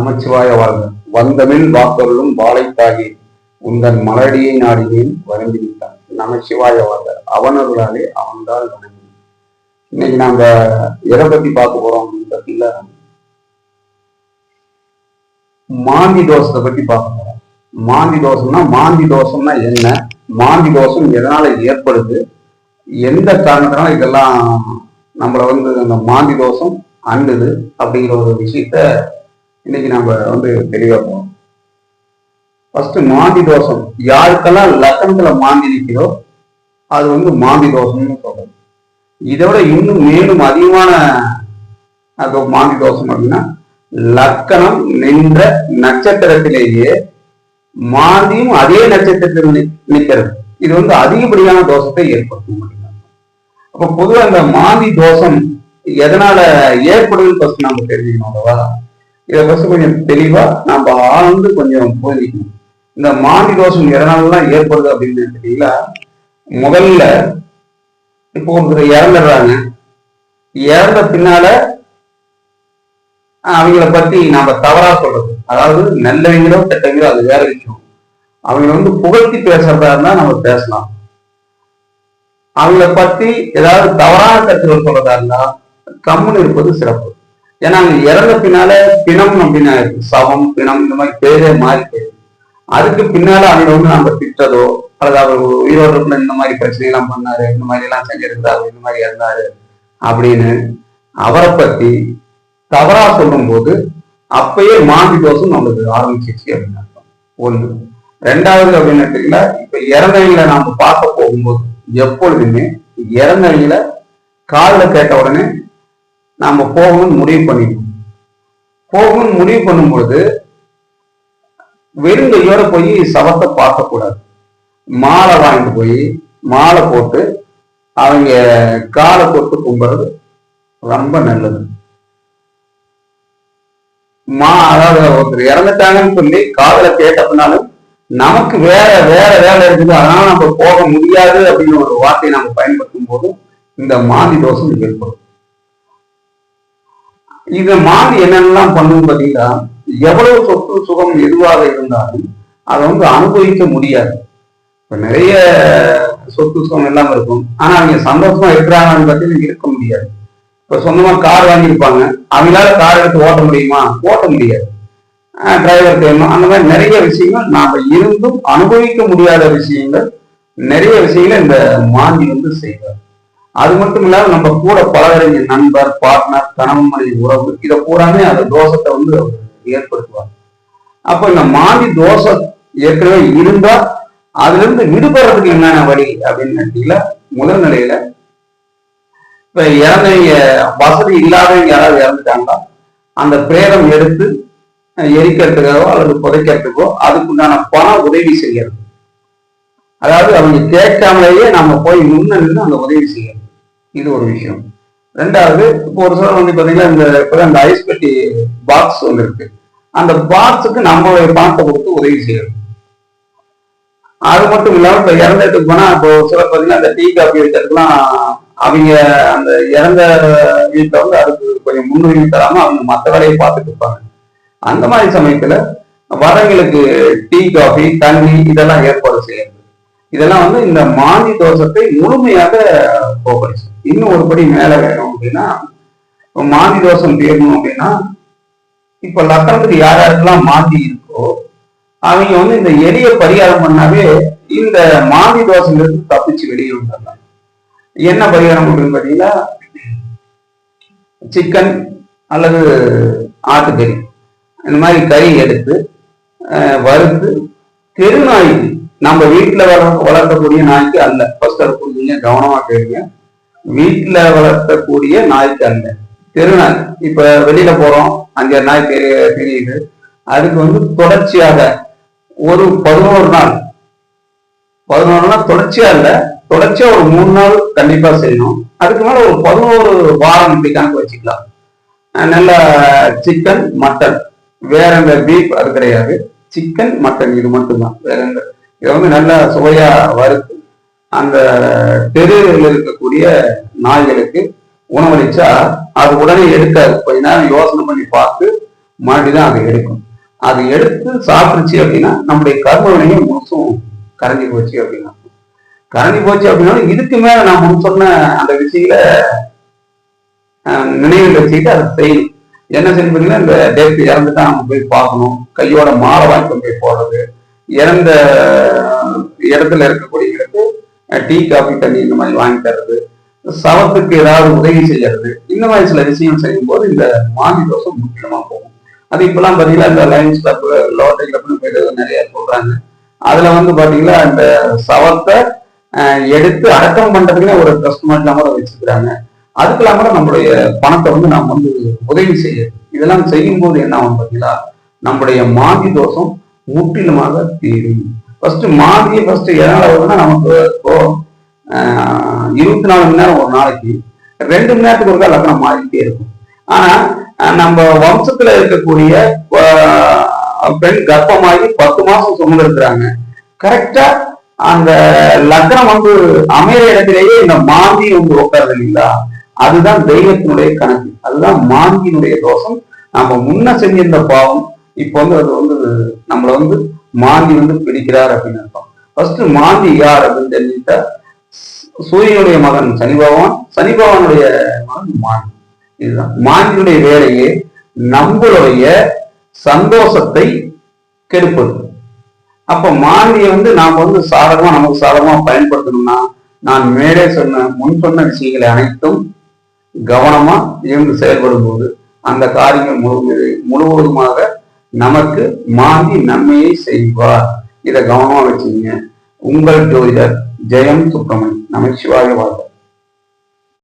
நமச்சிவாய வாழ்க. வந்தமில் வாக்கருளும் வாழைத்தாகி உந்தன் மலடியை நாடினேன் வருந்திவிட்டான். நமச்சிவாய வாழ்க. அவனர்களாலே அவன்தால் வணங்கி இன்னைக்கு நாம எதை பத்தி பார்க்க போறோம் அப்படின்னு பார்த்தீங்களா மாந்தி தோஷத்தை பத்தி பார்க்க போறோம். மாந்தி தோஷம்னா மாந்தி தோஷம்னா என்ன? மாந்தி தோஷம் எதனால ஏற்படுது? எந்த காரணத்தினால இதெல்லாம் நம்மள வந்து அந்த மாந்தி தோஷம் அண்டுது அப்படிங்கிற ஒரு விஷயத்த இன்னைக்கு நம்ம வந்து தெளிவா போறோம் ஃபர்ஸ்ட் மாந்தி தோஷம். யாருக்கெல்லாம் லக்கணத்துல மாந்தி நிற்கிறோ அது வந்து மாந்தி தோஷம்னு சொல்றது. இதோட விட இன்னும் மேலும் அதிகமான அது மாந்தி தோஷம் அப்படின்னா லக்கணம் நின்ற நட்சத்திரத்திலேயே மாந்தியும் அதே நட்சத்திரத்தில் நிற்கிறது இது வந்து அதிகப்படியான தோஷத்தை ஏற்படுத்தும் அப்படின்னா அப்ப பொதுவா இந்த மாந்தி தோஷம் எதனால ஏற்படுதுன்னு ஃபர்ஸ்ட் நம்ம தெரிஞ்சுக்கணும் அல்லவா இதை ஃபர்ஸ்ட் கொஞ்சம் தெளிவா நம்ம ஆழ்ந்து கொஞ்சம் புரிஞ்சுக்கணும். இந்த மாந்தி தோஷம் எதனாலலாம் ஏற்படுது அப்படின்னு கேட்டீங்களா? முதல்ல இப்போ ஒருத்தர் இறந்துடுறாங்க. இறந்த பின்னால அவங்கள பத்தி நாம தவறா சொல்றது. அதாவது நல்லவங்களோ கெட்டவங்களோ அது வேற விஷயம். அவங்க வந்து புகழ்த்தி பேசுறதா இருந்தா நம்ம பேசலாம். அவங்கள பத்தி ஏதாவது தவறான கருத்துகள் சொல்றதா இருந்தா கம்முன்னு இருப்பது சிறப்பு. ஏன்னா அவங்க இறந்த பின்னால பிணம் அப்படின்னு சவம் பிணம் இந்த மாதிரி பேரே மாறி அதுக்கு பின்னால அவங்க வந்து நம்ம திட்டதோ அல்லது அவர் உயிரோடு இந்த மாதிரி பிரச்சனை எல்லாம் பண்ணாரு இந்த மாதிரி எல்லாம் செஞ்சிருந்தாரு இந்த மாதிரி இருந்தாரு அப்படின்னு அவரை பத்தி தவறா சொல்லும்போது அப்பயே மாந்தி தோசம் நம்மளுக்கு ஆரம்பிச்சிச்சு அப்படின்னு அர்த்தம். ஒண்ணு. ரெண்டாவது அப்படின்னு எடுத்தீங்கன்னா இப்ப இறந்தவங்களை நாம பார்க்க போகும்போது எப்பொழுதுமே இறந்தவங்களை காலில் கேட்ட உடனே நாம போகணும்னு முடிவு பண்ணிக்கணும் போகணும்னு முடிவு பண்ணும்பொழுது வெறுங்கையோட போய் சவத்தை பார்க்க கூடாது. மாலை வாங்கிட்டு போய் மாலை போட்டு அவங்க காலை போட்டு கும்புறது ரொம்ப நல்லது. மா அதாவது ஒருத்தர் இறந்துட்டாங்கன்னு சொல்லி காதல கேட்டப்பனாலும் நமக்கு வேற வேற வேலை இருக்குது. அதனால நம்ம போக முடியாது அப்படின்னு ஒரு வார்த்தையை நம்ம பயன்படுத்தும் போது இந்த மாந்தி தோஷம் ஏற்படும். இந்த மாந்தி என்னென்னலாம் பண்ணும் பார்த்தீங்கன்னா எவ்வளவு சொத்து சுகம் எதுவாக இருந்தாலும் அதை வந்து அனுபவிக்க முடியாது. இப்ப நிறைய சொத்து சுகம் எல்லாம் இருக்கும். ஆனா அவங்க சந்தோஷமா இருக்கிறாங்கன்னு பத்தி இருக்க முடியாது. இப்ப சொந்தமா கார் வாங்கியிருப்பாங்க. அவங்களால கார் எடுத்து ஓட்ட முடியுமா? ஓட்ட முடியாது. டிரைவர் தேடணும் அந்த மாதிரி நிறைய விஷயங்கள் நாம இருந்தும் அனுபவிக்க முடியாத விஷயங்கள் நிறைய விஷயங்களை இந்த மாந்தி வந்து செய்வார் அது மட்டும் இல்லாம நம்ம கூட பழகுறீங்க நண்பர் பார்ட்னர் கணவன் மனைவி உறவு இதை பூராமே அந்த தோஷத்தை வந்து அவர் அப்ப இந்த மாந்தி தோஷம் ஏற்கனவே இருந்தா அதுல இருந்து விடுபடுறதுக்கு என்னென்ன வழி அப்படின்னு கேட்டீங்களா முதல் நிலையில இப்ப இறந்தவங்க வசதி இல்லாதவங்க யாராவது இறந்துட்டாங்களா அந்த பிரேதம் எடுத்து எரிக்கிறதுக்காகவோ அல்லது புதைக்கிறதுக்கோ அதுக்குண்டான பண உதவி செய்யறது. அதாவது அவங்க கேட்காமலேயே நம்ம போய் முன்ன நின்று அந்த உதவி செய்யறது. இது ஒரு விஷயம். ரெண்டாவது இப்போ ஒரு சிலர் வந்து பாத்தீங்கன்னா இந்த இப்பதான் அந்த ஐஸ் பெட்டி பாக்ஸ் ஒன்று இருக்கு. அந்த பாக்ஸுக்கு நம்மளுடைய பணத்தை கொடுத்து உதவி செய்யறது. அது மட்டும் இல்லாம இப்ப இறந்த இடத்துக்கு போனா இப்போ சில பாத்தீங்கன்னா அந்த டீ காஃபி வைக்கிறதுக்குலாம் அவங்க அந்த இறந்த வீட்டில் வந்து அதுக்கு கொஞ்சம் முன்னுரிமை தராம அவங்க மத்த வேலையை பார்த்துட்டு இருப்பாங்க. அந்த மாதிரி சமயத்துல வரவங்களுக்கு டீ காஃபி தண்ணி இதெல்லாம் ஏற்பாடு செய்யறது. இதெல்லாம் வந்து இந்த மாந்தி தோஷத்தை முழுமையாக போக்கடிச்சு இன்னும் ஒரு படி மேல வேணும் அப்படின்னா மாந்தி தோஷம் தீரணும் அப்படின்னா இப்ப லக்கணத்துக்கு யார் யாருக்கெல்லாம் மாந்தி இருக்கோ அவங்க வந்து இந்த எரிய பரிகாரம் பண்ணாவே இந்த மாந்தி தோஷங்கிறது தப்பிச்சு வெளியே வந்துடலாம். என்ன பரிகாரம் அப்படின்னு பார்த்தீங்கன்னா சிக்கன் அல்லது ஆட்டுக்கறி. இந்த மாதிரி கறி எடுத்து வறுத்து தெருநாய்க்கு நம்ம வீட்டுல வளர்க்க வளர்க்கக்கூடிய நாய்க்கு அல்ல. ஃபர்ஸ்ட் அதை புரிஞ்சுங்க கவனமா கேளுங்க. வீட்டுல வளர்க்கக்கூடிய நாய்க்கு அல்ல. தெருநாய். இப்ப வெளியில போறோம். அங்க நாய் தெரிய தெரியுது. அதுக்கு வந்து தொடர்ச்சியாக ஒரு பதினோரு நாள். பதினோரு நாள் தொடர்ச்சியா இல்ல. தொடர்ச்சியா ஒரு மூணு நாள் கண்டிப்பா செய்யணும். அதுக்கு மேல ஒரு பதினோரு வாரம் இப்படி கணக்கு வச்சுக்கலாம். நல்ல சிக்கன் மட்டன் வேற எந்த பீஃப் அது கிடையாது. சிக்கன் மட்டன் இது மட்டும்தான். வேற எந்த இதை வந்து நல்லா சுவையா வறுத்து அந்த தெருவில் இருக்கக்கூடிய நாய்களுக்கு உணவளிச்சா அது உடனே எடுக்காது. கொஞ்ச நேரம் யோசனை பண்ணி பார்த்து மறுபடியும் தான் அதை எடுக்கும். அது எடுத்து சாப்பிடுச்சு அப்படின்னா நம்முடைய கர்மவினையும் முழுசும் கரைஞ்சி போச்சு அப்படின்னா. கரைஞ்சி போச்சு அப்படின்னா இதுக்கு மேல நான் முன் சொன்ன அந்த விஷயங்கள நினைவில் வச்சுக்கிட்டு அதை செய்யணும். என்ன செய்யணும் பார்த்தீங்கன்னா இந்த டேட் இறந்துட்டா நம்ம போய் பார்க்கணும். கையோட மாலை வாங்கி போய் போடுறது. இறந்த இடத்துல இருக்கக்கூடியவங்களுக்கு டீ காஃபி தண்ணி இந்த மாதிரி வாங்கி தர்றது சவத்துக்கு ஏதாவது உதவி செய்யறது இந்த மாதிரி சில விஷயம் செய்யும்போது இந்த மாந்தி தோசை முக்கியமா போகும். அது இப்பெல்லாம் பாத்தீங்கன்னா இந்த லைன்ஸ் கிளப் லோட்டரி கிளப்னு போயிட்டு நிறைய சொல்றாங்க. அதுல வந்து பாத்தீங்கன்னா இந்த சவத்தை எடுத்து அடக்கம் பண்றதுக்குன்னே ஒரு ட்ரஸ்ட் மாதிரி கூட வச்சிருக்கிறாங்க. அதுக்கெல்லாம் கூட நம்மளுடைய பணத்தை வந்து நாம் வந்து உதவி செய்யறது. இதெல்லாம் செய்யும் போது என்ன ஆகும் பாத்தீங்களா? நம்முடைய மாந்தி தோஷம் முற்றிலுமாக தீரும். ஃபர்ஸ்ட் மாதிரியை ஃபர்ஸ்ட் எதனால வரும்னா நமக்கு இப்போ இருபத்தி நாலு மணி நேரம் ஒரு நாளைக்கு ரெண்டு மணி நேரத்துக்கு ஒருக்கா லக்னம் மாறிக்கிட்டே இருக்கும். ஆனா நம்ம வம்சத்துல இருக்கக்கூடிய பெண் கர்ப்பமாகி பத்து மாசம் சுமந்து இருக்கிறாங்க கரெக்டா அந்த லக்னம் வந்து அமைகிற இடத்திலேயே இந்த மாந்தி வந்து உட்காருது இல்லைங்களா? அதுதான் தெய்வத்தினுடைய கணக்கு அதுதான் மாந்தியினுடைய தோஷம். நம்ம முன்ன செஞ்சிருந்த பாவம் இப்போ வந்து அது வந்து நம்மளை வந்து மாந்தி வந்து பிடிக்கிறார் அப்படின்னு அர்த்தம். ஃபர்ஸ்ட் மாந்தி யார் அப்படின்னு தெரிஞ்சுட்டா சூரியனுடைய மகன் சனி பகவான் சனி பகவானுடைய மகன் மாந்தி. இதுதான். மாந்தியுடைய வேலையே நம்மளுடைய சந்தோஷத்தை கெடுப்பது. அப்ப மாந்தியை வந்து நாம் வந்து சாதகமா நமக்கு சாதகமா பயன்படுத்தணும்னா நான் மேலே சொன்ன முன் சொன்ன விஷயங்களை அனைத்தும் கவனமா இருந்து செயல்படும் போது அந்த காரியங்கள் முழு முழுவதுமாக நமக்கு மாறி நன்மையை செய்வார். இதை கவனமா வச்சுங்க. உங்கள் ஜோதிடர் ஜெயம் சுப்பிரமணி நமச்சிவாய வாழ்க்கை